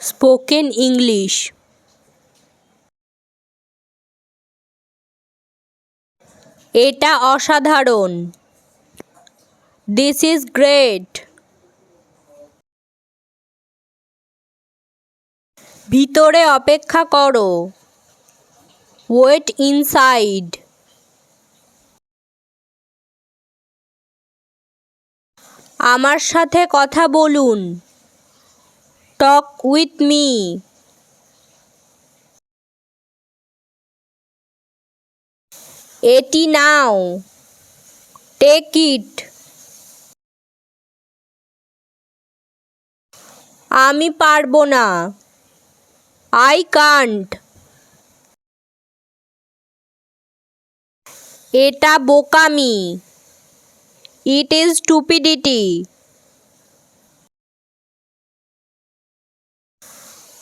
Spoken English. এটা অসাধারণ। This is great ভিতরে অপেক্ষা করো। ওয়েট ইনসাইড আমার সাথে কথা বলুন। টক উইথ মি এটি নাও। টেক ইট আমি পারব না। আই কান্ট এটা বোকামি। ইট ইজ স্টুপিডিটি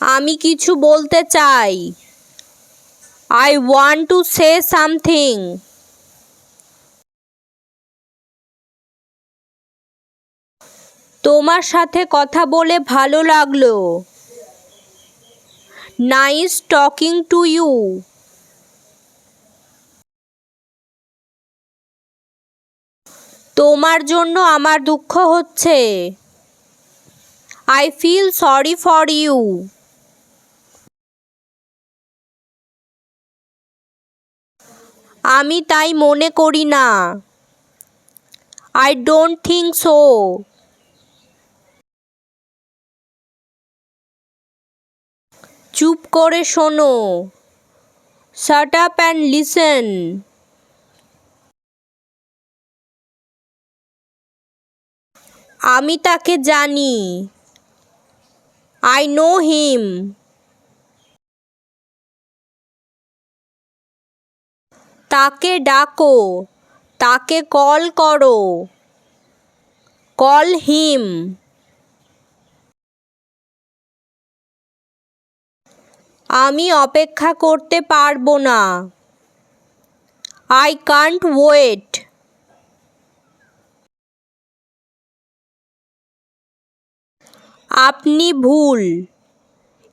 আমি কিছু বলতে চাই। I want to say something তোমার সাথে কথা বলে ভালো লাগল। নাইস টকিং টু ইউ তোমার জন্য আমার দুঃখ হচ্ছে। I feel sorry for you আমি তাই মনে করি না। আই ডোন্ট থিঙ্ক সো চুপ করে শোনো। শাট আপ অ্যান্ড লিসেন আমি তাকে জানি। আই নো হিম তাকে ডাকো, তাকে কল করো। Call him. আমি অপেক্ষা করতে পারব না। আই কান্ট ওয়েট আপনি ভুল।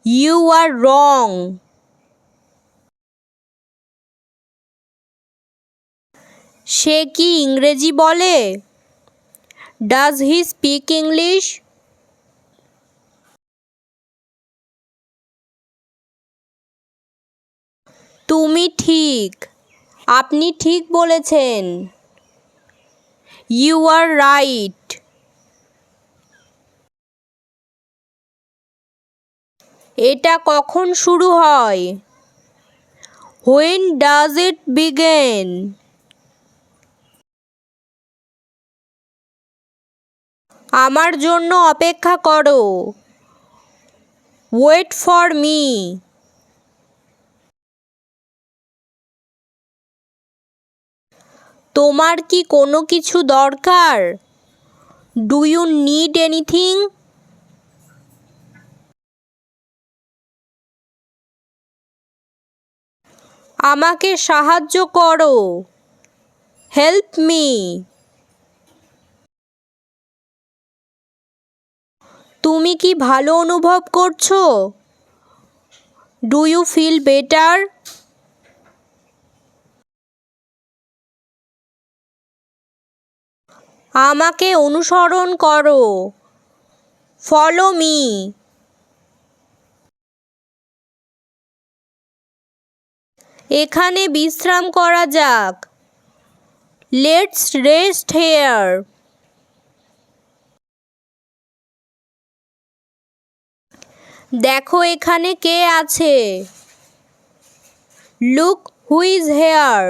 ইউ আর রং সে কি ইংরেজি বলে? ডাজ হি স্পিক ইংলিশ তুমি ঠিক। আপনি ঠিক বলেছেন। ইউ আর রাইট এটা কখন শুরু হয়? হোয়েন ডাজ ইট বিগেন আমার জন্য অপেক্ষা করো। ওয়েট ফর মি তোমার কি কোনো কিছু দরকার? ডু ইউ নিড এনিথিং আমাকে সাহায্য করো। হেল্প মি তুমি কি ভালো অনুভব করছ? ডু ইউ ফিল বেটার আমাকে অনুসরণ করো। ফলো মি এখানে বিশ্রাম করা যাক। লেটস রেস্ট হেয়ার দেখো এখানে কে আছে। লুক হুইজ হেয়ার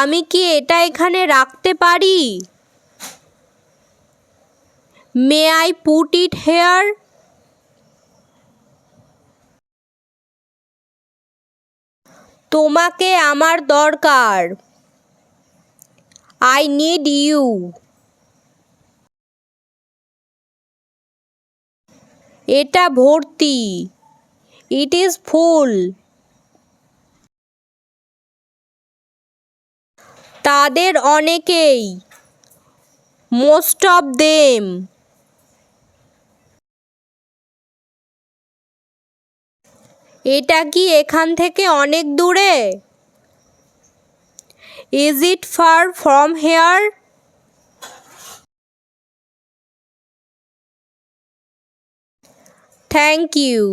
আমি কি এটা এখানে রাখতে পারি? May I put it here তোমাকে আমার দরকার। আই নিড ইউ এটা ভর্তি। ইট ইজ ফুল তাদের অনেকেই মোস্ট অফ দেম এটা কি এখান থেকে অনেক দূরে? Is it far from here thank you